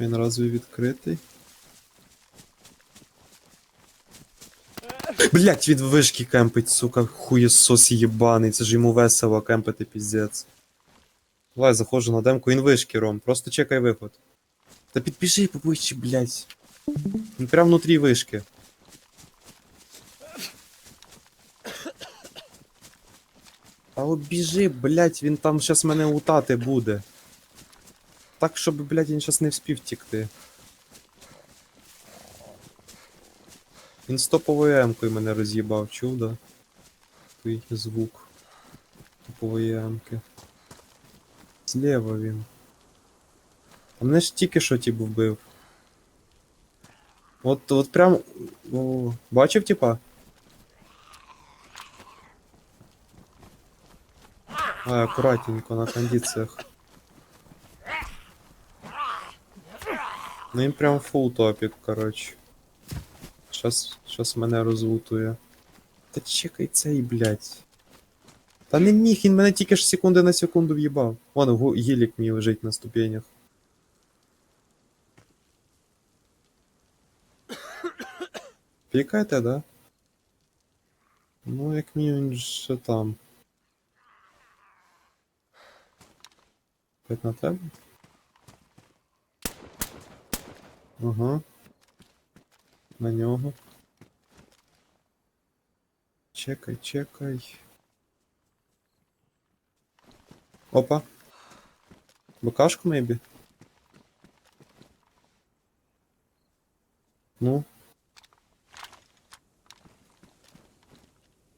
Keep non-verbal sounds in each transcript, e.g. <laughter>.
Він разве відкритий? Блять, від вишки кемпить, сука, хуєсос єбаний, це ж йому весело кемпити, піздець. Давай, заходжу на демку, він вишки, Ром, просто чекай виход. Та підпиши поближче, блять. Він прям внутрі вишки. Та от біжи, блять, він там щас мене лутати буде. Так, щоб, блять, він щас не вспів тікти. Він з топовою емкою мене роз'їбав, чув, да? Той звук. Топової емки. Зліва він. А мене ж тільки що тіп вбив. От, от прям. О, бачив, типа? А, акуратненько на кондиціях. Ну він прям фул топік, коротше. Щас, щас мене розлутує. Та чекай цей, блядь. Та не міг, він мене тільки ж секунди на секунду в'їбав. Вон, гілік мій лежить на ступенях. Пікайте, да? Ну, як мінімум, ще там. Опять на тебе? Ага. На нього. Чекай, чекай. Опа. Букашку, мейбі? Ну.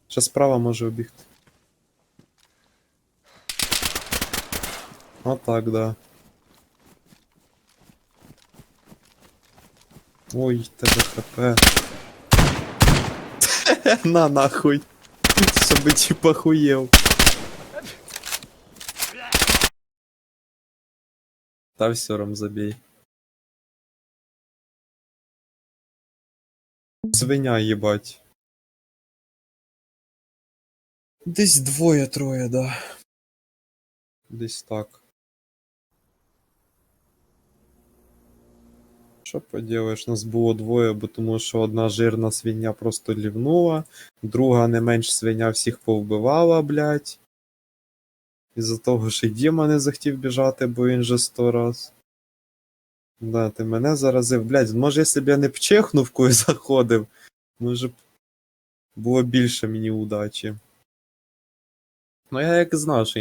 Ще справа може обігти. Отак, да. Ой, тебе хп. <laughs> На нахуй. Щоб типа хуєв. Та все, Ром, забей. Свиня їбать. Десь двоє-троє, да. Десь так. Що поділаєш, нас було двоє, бо тому що одна жирна свиня просто лівнула, друга не менш свиня всіх повбивала, блядь. Із-за того, що Діма не захотів біжати, бо він же сто раз. Да, ти мене заразив, блядь, може, якщо б я не пчехнув, коли <laughs> заходив, може б було більше мені удачі. Ну я як знав, що